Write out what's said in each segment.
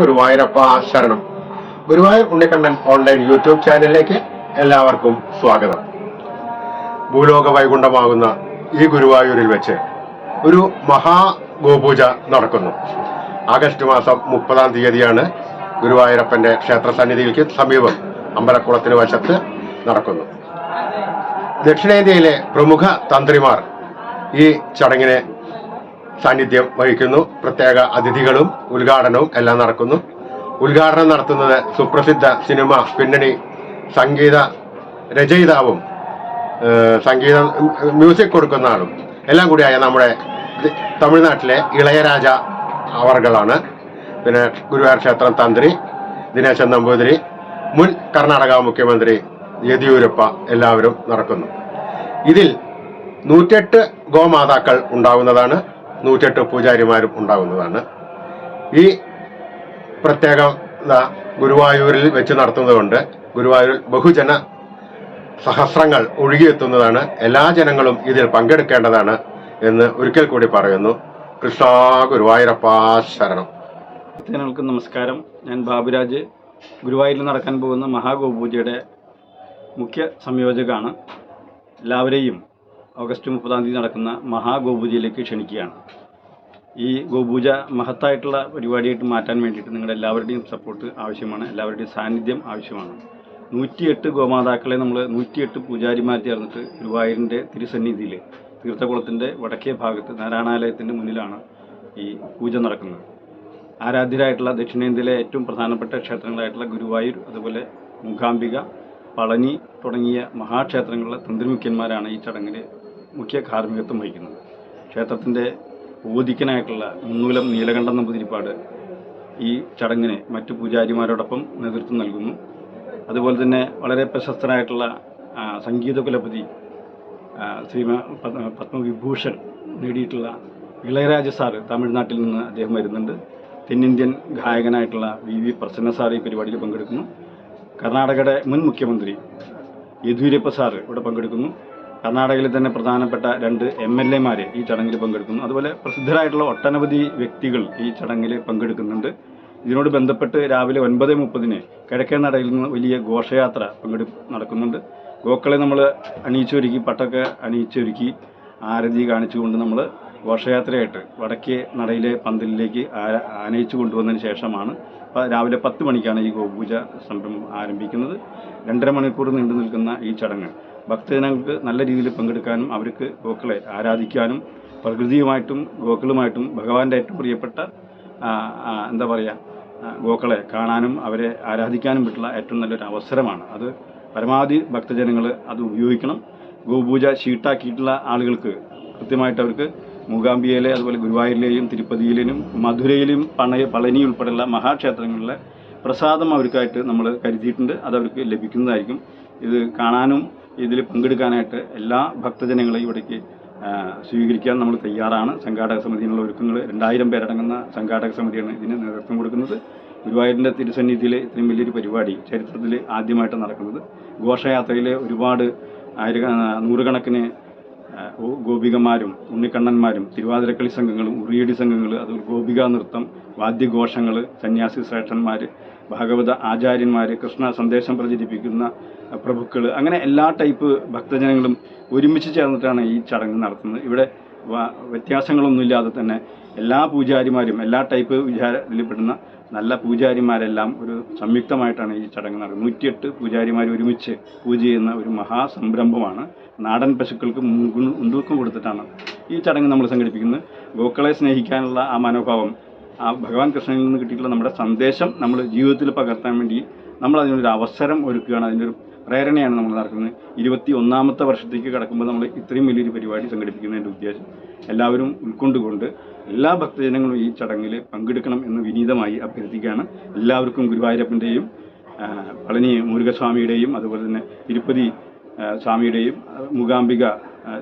ഗുരുവായൂരപ്പ ശരണം Guruvayur Unnikkannan online YouTube ചാനലിലേക്ക് എല്ലാവർക്കും സ്വാഗതം. ഭൂലോക വൈകുണ്ഠമാകുന്ന ഈ ഗുരുവായൂരിൽ വെച്ച് ഒരു മഹാ ഗോപൂജ നടക്കുന്നു. ആഗസ്റ്റ് മാസം മുപ്പതാം തീയതിയാണ് ഗുരുവായൂരപ്പന്റെ ക്ഷേത്ര സന്നിധിക്ക് സമീപം അമ്പലക്കുളത്തിന് വശത്ത് നടക്കുന്നു. ദക്ഷിണേന്ത്യയിലെ പ്രമുഖ തന്ത്രിമാർ ഈ ചടങ്ങിനെ സാന്നിധ്യം വഹിക്കുന്നു. പ്രത്യേക അതിഥികളും ഉദ്ഘാടനവും എല്ലാം നടക്കുന്നു. ഉദ്ഘാടനം നടത്തുന്നത് സുപ്രസിദ്ധ സിനിമ പിന്നണി സംഗീത രചയിതാവും സംഗീത മ്യൂസിക് കൊടുക്കുന്ന ആളും. എല്ലാം കൂടിയായ നമ്മുടെ തമിഴ്നാട്ടിലെ ഇളയരാജ അവർകളാണ്. പിന്നെ ഗുരുവായൂർ ക്ഷേത്രം തന്ത്രി ദിനേശൻ നമ്പൂതിരി മുൻ കർണാടക മുഖ്യമന്ത്രി യെദ്യൂരപ്പ എല്ലാവരും നടക്കുന്നു. ഇതിൽ നൂറ്റെട്ട് ഗോമാതാക്കൾ ഉണ്ടാകുന്നതാണ് നൂറ്റെട്ട് പൂജാരിമാരും ഉണ്ടാകുന്നതാണ്. ഈ പ്രത്യേക ഗുരുവായൂരിൽ വെച്ച് നടത്തുന്നതുകൊണ്ട് ഗുരുവായൂരിൽ ബഹുജന സഹസ്രങ്ങൾ ഒഴുകിയെത്തുന്നതാണ്. എല്ലാ ജനങ്ങളും ഇതിൽ പങ്കെടുക്കേണ്ടതാണ് എന്ന് ഒരിക്കൽ കൂടി പറയുന്നു. കൃഷ്ണ ഗുരുവായൂരപ്പ ശരണം. നമസ്കാരം. ഞാൻ ബാബുരാജ്. ഗുരുവായൂരിൽ നടക്കാൻ പോകുന്ന മഹാഗോപൂജയുടെ മുഖ്യ സംയോജകമാണ് എല്ലാവരെയും ഓഗസ്റ്റ് മുപ്പതാം തീയതി നടക്കുന്ന മഹാഗോപൂജയിലേക്ക് ക്ഷണിക്കുകയാണ്. ഈ ഗോപൂജ മഹത്തായിട്ടുള്ള പരിപാടിയായിട്ട് മാറ്റാൻ വേണ്ടിയിട്ട് നിങ്ങളുടെ എല്ലാവരുടെയും സപ്പോർട്ട് ആവശ്യമാണ്. എല്ലാവരുടെയും സാന്നിധ്യം ആവശ്യമാണ്. നൂറ്റിയെട്ട് ഗോമാതാക്കളെ നമ്മൾ നൂറ്റിയെട്ട് പൂജാരിമാർ ചേർന്നിട്ട് ഗുരുവായൂരിന്റെ തിരുസന്നിധിയിൽ തീർത്ഥകുളത്തിന്റെ വടക്കേ ഭാഗത്ത് നാരായണാലയത്തിന്റെ മുന്നിലാണ് ഈ പൂജ നടക്കുന്നത്. ആരാധ്യരായിട്ടുള്ള ദക്ഷിണേന്ത്യയിലെ ഏറ്റവും പ്രധാനപ്പെട്ട ക്ഷേത്രങ്ങളായിട്ടുള്ള ഗുരുവായൂർ അതുപോലെ മൂകാംബിക പളനി തുടങ്ങിയ മഹാക്ഷേത്രങ്ങളിലെ തന്ത്രിമുഖ്യന്മാരാണ് ഈ ചടങ്ങിൽ മുഖ്യ കാർമ്മികത്വം വഹിക്കുന്നത്. ക്ഷേത്രത്തിന്റെ ഓദിക്കനായിട്ടുള്ള മുന്നൂലം നീലകണ്ഠൻ നമ്പുതിരിപ്പാട് ഈ ചടങ്ങിന് മറ്റു പൂജാരിമാരോടൊപ്പം നേതൃത്വം നൽകുന്നു. അതുപോലെ തന്നെ വളരെ പ്രശസ്തനായിട്ടുള്ള സംഗീത കുലപതി ശ്രീമ പത്മവിഭൂഷൺ നേടിയിട്ടുള്ള ഇളയരാജ സാറ് തമിഴ്നാട്ടിൽ നിന്ന് അദ്ദേഹം വരുന്നുണ്ട്. തെന്നിന്ത്യൻ ഗായകനായിട്ടുള്ള വി. വി. പ്രസന്ന സാർ ഈ പരിപാടിയിൽ പങ്കെടുക്കുന്നു. കർണാടകയുടെ മുൻ മുഖ്യമന്ത്രി യെദ്യൂരപ്പ സാറ് ഇവിടെ പങ്കെടുക്കുന്നു. കർണാടകയിലെ തന്നെ പ്രധാനപ്പെട്ട രണ്ട് എം എൽ എമാർ ഈ ചടങ്ങിൽ പങ്കെടുക്കുന്നു. അതുപോലെ പ്രസിദ്ധരായിട്ടുള്ള ഒട്ടനവധി വ്യക്തികൾ ഈ ചടങ്ങിൽ പങ്കെടുക്കുന്നുണ്ട്. ഇതിനോട് ബന്ധപ്പെട്ട് രാവിലെ ഒൻപത് മുപ്പതിന് കിഴക്കേ നടയിൽ നിന്ന് വലിയ ഘോഷയാത്ര പങ്കെടു നടക്കുന്നുണ്ട്. ഗോക്കളെ നമ്മൾ അണിയിച്ചൊരുക്കി പട്ടൊക്കെ അണിയിച്ചൊരുക്കി ആരതി കാണിച്ചുകൊണ്ട് നമ്മൾ ഘോഷയാത്രയായിട്ട് വടക്കേ നടയിലെ പന്തലിലേക്ക് ആനയിച്ചു കൊണ്ടുവന്നതിന് ശേഷമാണ് രാവിലെ പത്ത് മണിക്കാണ് ഈ ഗോപൂജ സംരംഭം ആരംഭിക്കുന്നത്. രണ്ടര മണിക്കൂർ നീണ്ടു നിൽക്കുന്ന ഈ ചടങ്ങ്. ഭക്തജനങ്ങൾക്ക് നല്ല രീതിയിൽ പങ്കെടുക്കാനും അവർക്ക് ഗോക്കളെ ആരാധിക്കാനും പ്രകൃതിയുമായിട്ടും ഗോക്കളുമായിട്ടും ഭഗവാന്റെ ഏറ്റവും പ്രിയപ്പെട്ട എന്താ പറയുക ഗോക്കളെ കാണാനും അവരെ ആരാധിക്കാനും പറ്റുള്ള ഏറ്റവും നല്ലൊരു അവസരമാണ്. അത് പരമാവധി ഭക്തജനങ്ങൾ അത് ഉപയോഗിക്കണം. ഗോപൂജ ഷീട്ടാക്കിയിട്ടുള്ള ആളുകൾക്ക് കൃത്യമായിട്ട് അവർക്ക് മൂകാംബിയയിലെ അതുപോലെ ഗുരുവായൂരിലെയും തിരുപ്പതിയിലെയും മധുരയിലും പണയ പളനി ഉൾപ്പെടെയുള്ള മഹാക്ഷേത്രങ്ങളിലെ പ്രസാദം അവർക്കായിട്ട് നമ്മൾ കരുതിയിട്ടുണ്ട്. അത് അവർക്ക് ലഭിക്കുന്നതായിരിക്കും. ഇത് കാണാനും ഇതിൽ പങ്കെടുക്കാനായിട്ട് എല്ലാ ഭക്തജനങ്ങളെയും ഇവിടേക്ക് സ്വീകരിക്കാൻ നമ്മൾ തയ്യാറാണ്. സംഘാടക സമിതിയിലുള്ള ഒരുക്കങ്ങൾ രണ്ടായിരം പേരടങ്ങുന്ന സംഘാടക സമിതിയാണ് ഇതിന് നേതൃത്വം കൊടുക്കുന്നത്. ഗുരുവായൂരിന്റെ തിരുസന്നിധിയിലെ ഇത്രയും വലിയൊരു പരിപാടി ചരിത്രത്തിൽ ആദ്യമായിട്ട് നടക്കുന്നത്. ഘോഷയാത്രയിലെ ഒരുപാട് ആയിര നൂറുകണക്കിന് ഗോപികമാരും ഉണ്ണിക്കണ്ണന്മാരും തിരുവാതിരക്കളി സംഘങ്ങളും ഉറിയടി സംഘങ്ങൾ അതുപോലെ ഗോപികാ നൃത്തം വാദ്യഘോഷങ്ങൾ സന്യാസി ശ്രേഷ്ഠന്മാർ ഭാഗവത ആചാര്യന്മാർ കൃഷ്ണ സന്ദേശം പ്രചരിപ്പിക്കുന്ന പ്രഭുക്കൾ അങ്ങനെ എല്ലാ ടൈപ്പ് ഭക്തജനങ്ങളും ഒരുമിച്ച് ചേർന്നിട്ടാണ് ഈ ചടങ്ങ് നടത്തുന്നത്. ഇവിടെ വ്യത്യാസങ്ങളൊന്നുമില്ലാതെ തന്നെ എല്ലാ പൂജാരിമാരും എല്ലാ ടൈപ്പ് വിചാരത്തിൽപ്പെടുന്ന നല്ല പൂജാരിമാരെല്ലാം ഒരു സംയുക്തമായിട്ടാണ് ഈ ചടങ്ങ് നടക്കുന്നത്. നൂറ്റിയെട്ട് പൂജാരിമാർ ഒരുമിച്ച് പൂജ ചെയ്യുന്ന ഒരു മഹാസംരംഭമാണ്. നാടൻ പശുക്കൾക്ക് മുൻതൂക്കം കൊടുത്തിട്ടാണ് ഈ ചടങ്ങ് നമ്മൾ സംഘടിപ്പിക്കുന്നത്. ഗോക്കളെ സ്നേഹിക്കാനുള്ള ആ മനോഭാവം ആ ഭഗവാൻ കൃഷ്ണനിൽ നിന്ന് കിട്ടിയിട്ടുള്ള നമ്മുടെ സന്ദേശം നമ്മൾ ജീവിതത്തിൽ പകർത്താൻ വേണ്ടി നമ്മൾ അതിനൊരു അവസരം ഒരുക്കുകയാണ്. അതിന്റെ ഒരു പ്രേരണയാണ് നമ്മൾ നടക്കുന്നത്. ഇരുപത്തി ഒന്നാമത്തെ വർഷത്തേക്ക് കടക്കുമ്പോൾ നമ്മൾ ഇത്രയും വലിയൊരു പരിപാടി സംഘടിപ്പിക്കുന്നതിന്റെ ഉദ്ദേശം എല്ലാവരും ഉൾക്കൊണ്ടുകൊണ്ട് എല്ലാ ഭക്തജനങ്ങളും ഈ ചടങ്ങിൽ പങ്കെടുക്കണം എന്ന് വിനീതമായി അഭ്യർത്ഥിക്കുകയാണ്. എല്ലാവർക്കും ഗുരുവായൂരപ്പന്റെയും പളനി മുരുകസ്വാമിയുടെയും അതുപോലെ തന്നെ തിരുപ്പതി സ്വാമിയുടെയും മൂകാംബിക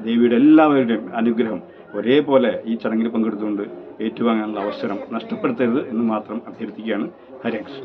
ദേവിയുടെ എല്ലാവരുടെയും അനുഗ്രഹം ഒരേപോലെ ഈ ചടങ്ങിൽ പങ്കെടുത്തുകൊണ്ട് ഏറ്റുവാങ്ങാനുള്ള അവസരം നഷ്ടപ്പെടുത്തരുത് എന്ന് മാത്രം അഭ്യർത്ഥിക്കുകയാണ് ഹരേ കൃഷ്ണ